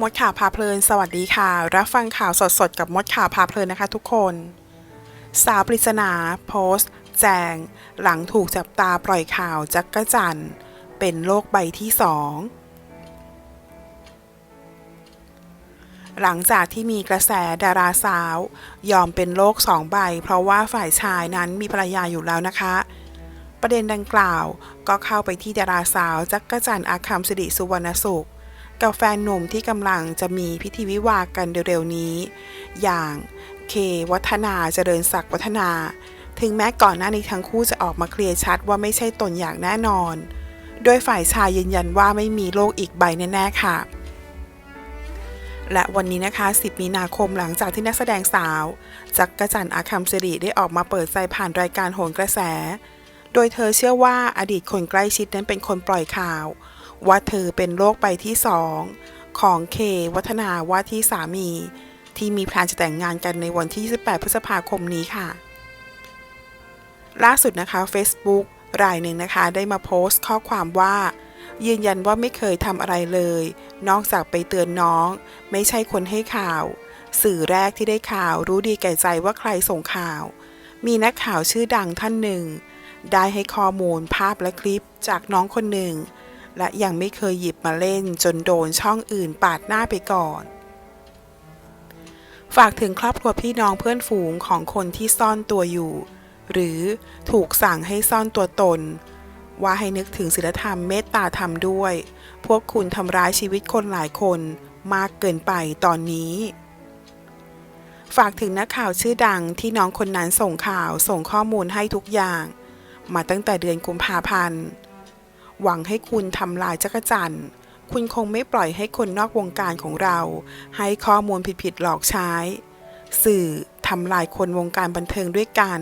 มดข่าวพาเพลิน สวัสดีค่ะ รับฟังข่าวสดๆ กับมดข่าวพาเพลินนะคะทุกคน สาวปริศนา โพสต์ แจง หลังถูกจับตาปล่อยข่าวจักกะจันทร์เป็นโรคใบที่สองหลังจากที่มีกระแสดาราสาว ยอมเป็นโรคสองใบ เพราะว่าฝ่ายชายนั้นมีภรรยาอยู่แล้วนะคะ ประเด็นดังกล่าวก็เข้าไปที่ดาราสาวจักกะจันทร์อาคัมสิริสุวรรณสุข กับแฟนหนุ่มที่กำลังจะมีพิธีวิวาห์กันเร็วๆนี้ อย่างเควัฒนาเจริญศักดิ์วัฒนา ถึงแม้ก่อนหน้านี้ทั้งคู่จะออกมาเคลียร์ชัดว่าไม่ใช่ตนอย่างแน่นอน โดยฝ่ายชายยืนยันว่าไม่มีโรคอีกใบแน่ๆค่ะ และวันนี้นะคะ 10 มีนาคมหลังจากที่นักแสดงสาว จักกะจันทร์อาคัมสิริได้ออกมาเปิดใจผ่านรายการโหนกระแส โดยเธอเชื่อว่าอดีตคนใกล้ชิดนั้นเป็นคนปล่อยข่าว ว่าเธอเป็นโรคใบที่สองของเควัฒนาว่าที่สามี ที่มีแพลนจะแต่งงานกันในวันที่ 28 พฤษภาคมนี้ค่ะ ล่าสุดนะคะ Facebook รายหนึ่งนะคะ ได้มาโพสต์ข้อความว่า ยืนยันว่าไม่เคยทำอะไรเลย นอกจากไปเตือนน้อง ไม่ใช่คนให้ข่าว สื่อแรกที่ได้ข่าวรู้ดีแก่ใจว่าใครส่งข่าว มีนักข่าวชื่อดังท่านหนึ่ง ได้ให้ข้อมูลภาพและคลิปจากน้องคนหนึ่ง และยังไม่เคยหยิบมาเล่นจนโดนช่องอื่นปาดหน้าไปก่อน ฝากถึงครอบครัวพี่น้องเพื่อนฝูงของคนที่ซ่อนตัวอยู่ หรือถูกสั่งให้ซ่อนตัวตน ว่าให้นึกถึงศีลธรรมเมตตาธรรมด้วย พวกคุณทำร้ายชีวิตคนหลายคนมากเกินไปตอนนี้ฝากถึงนักข่าวชื่อดังที่น้องคนนั้นส่งข่าวส่งข้อมูลให้ทุกอย่าง มาตั้งแต่เดือนกุมภาพันธ์ หวังให้คุณทำลายจักรจันทร์คุณคงไม่ปล่อยให้คนนอกวงการของเรา ให้ข้อมูลผิดๆหลอกใช้ สื่อทำลายคนวงการบันเทิงด้วยกัน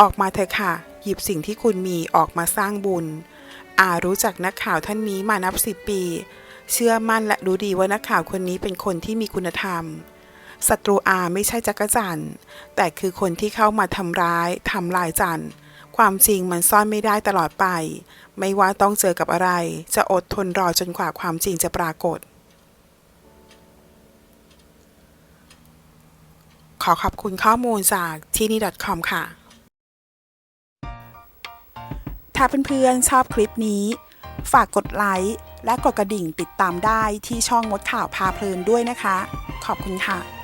ออกมาเถอะค่ะ หยิบสิ่งที่คุณมีออกมาสร้างบุญ อารู้จักนักข่าวท่านนี้มานับสิบปี เชื่อมั่นและรู้ดีว่านักข่าวคนนี้เป็นคนที่มีคุณธรรมศัตรูอาไม่ใช่จักรจันทร์แต่คือคนที่เข้ามาทำร้ายทำลายจันทร์ ความจริงมันซ่อนไม่ได้ตลอดไป ไม่ว่าต้องเจอกับอะไร จะอดทนรอจนกว่าความจริงจะปรากฏ ขอขอบคุณข้อมูลจากที่นี่ .com ค่ะ ถ้าเพื่อนๆชอบคลิปนี้ ฝากกดไลค์และกดกระดิ่งติดตามได้ที่ช่องมดข่าวพาเพลินด้วยนะคะ ขอบคุณค่ะ